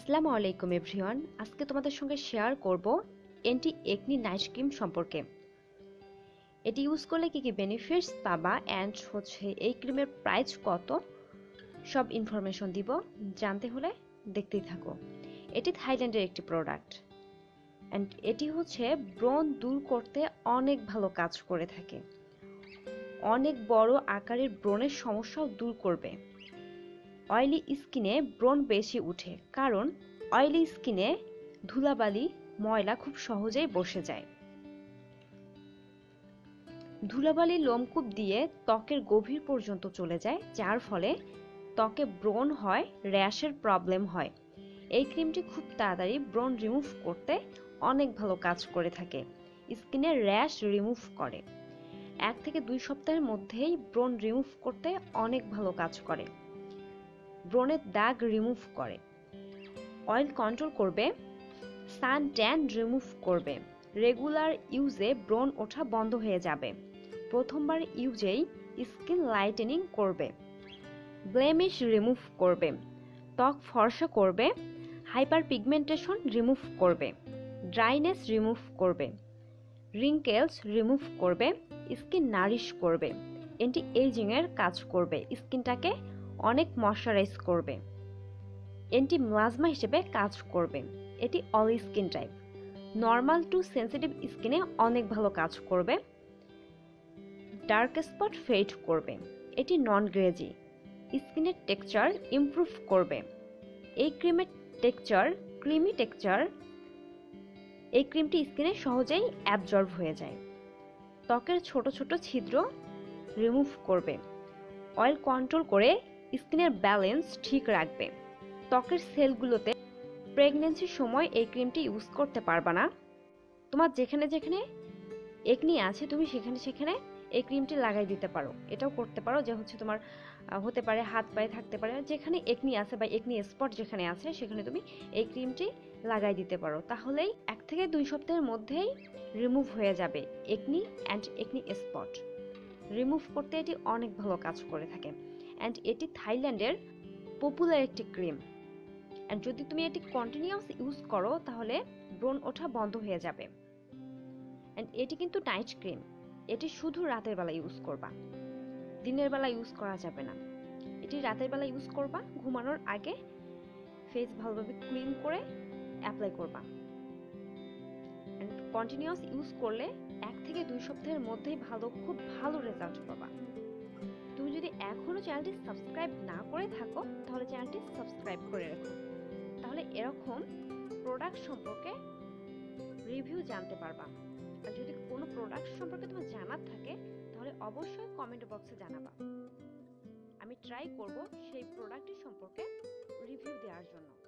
আসসালামু আলাইকুম, এভরিওয়ান। আজকে তোমাদের সঙ্গে শেয়ার করব এন্টি একনি নাইট ক্রিম সম্পর্কে। এটি ইউজ করলে কি কি বেনিফিটস পাবা অ্যান্ড হচ্ছে এই ক্রিমের প্রাইস কত? সব ইনফরমেশন দিব। জানতে হলে দেখতেই থাকো। এটি থাইল্যান্ডের একটি প্রোডাক্ট অ্যান্ড এটি হচ্ছে ব্রণ দূর করতে অনেক ভালো কাজ করে থাকে। অনেক বড় আকারের ব্রণের সমস্যাও দূর করবে। অয়েলি স্কিনে ব্রণ বেশি উঠে, কারণ অয়েলি স্কিনে ধুলাবালি, ময়লা খুব সহজেই বসে যায়। ধুলাবালি লোমকূপ দিয়ে ত্বকের গভীর পর্যন্ত চলে যায়, যার ফলে ত্বকে ব্রণ হয়, র্যাশের প্রবলেম হয়। এই ক্রিমটি খুব তাড়াতাড়ি ব্রণ রিমুভ করতে অনেক ভালো কাজ করে থাকে স্কিনের র্যাশ রিমুভ করে। এক থেকে দুই সপ্তাহের মধ্যেই ব্রণ রিমুভ করতে অনেক ভালো কাজ করে। ব্রণের দাগ রিমুভ করে। অয়েল কন্ট্রোল করবে সান ট্যান রিমুভ করবে। রেগুলার ইউজে ব্রণ ওঠা বন্ধ হয়ে যাবে। প্রথমবার ইউজেই স্কিন লাইটেনিং করবে। ব্লেমিশ রিমুভ করবে। ত্বক ফর্সা করবে। হাইপার পিগমেন্টেশন রিমুভ করবে। ড্রাইনেস রিমুভ করবে। রিঙ্কেলস রিমুভ করবে। স্কিন নারিশ করবে। এন্টি এজিংয়ের কাজ করবে। স্কিনটাকে অনেক ময়শ্চারাইজ করবে। এন্টি মিলাজমা হিসেবে কাজ করবে। এটি all skin type normal to sensitive স্কিনে অনেক ভালো কাজ করবে। ডার্ক স্পট ফেড করবে। এটি নন গ্রেজি স্কিনের টেক্সচার ইমপ্রুভ করবে। এই ক্রিমের টেক্সচার ক্রিমি টেক্সচার এই ক্রিমটি স্কিনে সহজেই অ্যাবজর্ব হয়ে যায়। ত্বকের ছোট ছোট ছিদ্র রিমুভ করবে। অয়েল কন্ট্রোল করে স্কিনের ব্যালেন্স ঠিক রাখবে। ত্বকের সেলগুলোতে প্রেগনেন্সির সময় এই ক্রিমটি ইউজ করতে পারবা না। তোমার যেখানে যেখানে একনি আছে, তুমি সেখানে সেখানে এই ক্রিমটি লাগাই দিতে পারো। এটাও করতে পারো যে হচ্ছে তোমার হতে পারে হাত পায়ে থাকতে পারে, যেখানে একনি আছে বা একনি স্পট যেখানে আছে, সেখানে তুমি এই ক্রিমটি লাগাই দিতে পারো। তাহলেই এক থেকে দুই সপ্তাহের মধ্যেই রিমুভ হয়ে যাবে acne and acne spot remove করতে এটি অনেক ভালো কাজ করে থাকে। অ্যান্ড এটি থাইল্যান্ডের পপুলার একটি ক্রিম অ্যান্ড যদি তুমি এটি কন্টিনিউয়াস ইউজ করো, তাহলে ব্রণ ওঠা বন্ধ হয়ে যাবে। অ্যান্ড এটি কিন্তু নাইট ক্রিম এটি শুধু রাতের বেলা ইউজ করবা। দিনের বেলা ইউজ করা যাবে না। এটি রাতের বেলা ইউজ করবা, ঘুমানোর আগে ফেস ভালোভাবে ক্লিন করে অ্যাপ্লাই করবা। অ্যান্ড কন্টিনিউয়াস ইউজ করলে এক থেকে দুই সপ্তাহের মধ্যেই ভালো, খুব ভালো রেজাল্ট পাবা। চ্যানেলটি সাবস্ক্রাইব না করে থাকো, তাহলে চ্যানেলটি সাবস্ক্রাইব করে রাখো। তাহলে এরকম প্রোডাক্ট সম্পর্কে রিভিউ জানতে পারবা। আর যদি কোনো প্রোডাক্ট সম্পর্কে তোমার জানার থাকে, তাহলে অবশ্যই কমেন্ট বক্সে জানাবা। আমি ট্রাই করব সেই প্রোডাক্টটি সম্পর্কে রিভিউ দেওয়ার জন্য।